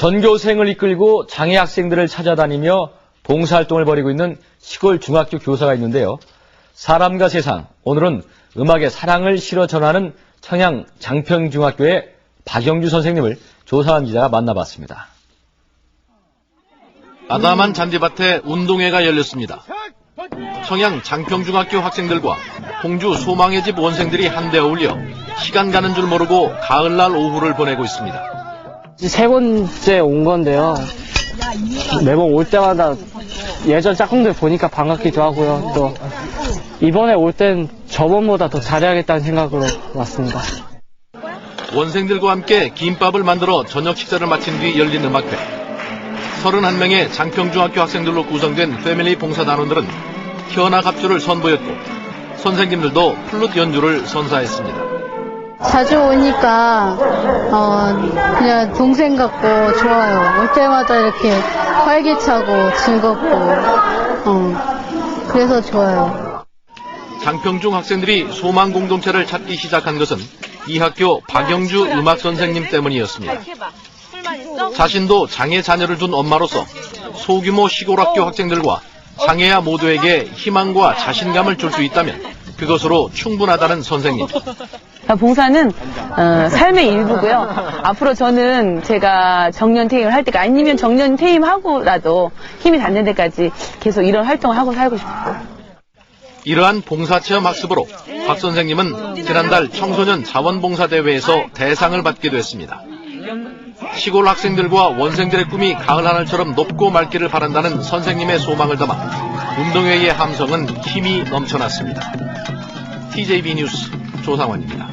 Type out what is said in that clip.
전교생을 이끌고 장애 학생들을 찾아다니며 봉사활동을 벌이고 있는 시골 중학교 교사가 있는데요. 사람과 세상, 오늘은 음악의 사랑을 실어 전하는 청양 장평중학교의 박영주 선생님을 조사한 기자가 만나봤습니다. 아담한 잔디밭에 운동회가 열렸습니다. 청양 장평중학교 학생들과 홍주 소망의 집 원생들이 한데 어울려 시간 가는 줄 모르고 가을날 오후를 보내고 있습니다. 세 번째 온 건데요. 매번 올 때마다 예전 짝꿍들 보니까 반갑기도 하고요. 또 이번에 올 땐 저번보다 더 잘해야겠다는 생각으로 왔습니다. 원생들과 함께 김밥을 만들어 저녁 식사를 마친 뒤 열린 음악회. 31명의 장평중학교 학생들로 구성된 패밀리 봉사단원들은 현악 합주를 선보였고 선생님들도 플룻 연주를 선사했습니다. 자주 오니까 어, 그냥 동생 같고 좋아요. 올 때마다 이렇게 활기차고 즐겁고 어, 그래서 좋아요. 장평중 학생들이 소망 공동체를 찾기 시작한 것은 이 학교 박영주 음악 선생님 때문이었습니다. 자신도 장애 자녀를 둔 엄마로서 소규모 시골 학교 학생들과 장애아 모두에게 희망과 자신감을 줄 수 있다면 그것으로 충분하다는 선생님. 봉사는 어, 삶의 일부고요. 앞으로 저는 제가 정년 퇴임을 할 때가 아니면 정년 퇴임하고라도 힘이 닿는 데까지 계속 이런 활동을 하고 살고 싶어요. 이러한 봉사체험 학습으로 박 선생님은 지난달 청소년 자원봉사대회에서 대상을 받기도 했습니다. 시골 학생들과 원생들의 꿈이 가을 하늘처럼 높고 맑기를 바란다는 선생님의 소망을 담아 운동회의 함성은 힘이 넘쳐났습니다. TJB 뉴스 조상원입니다.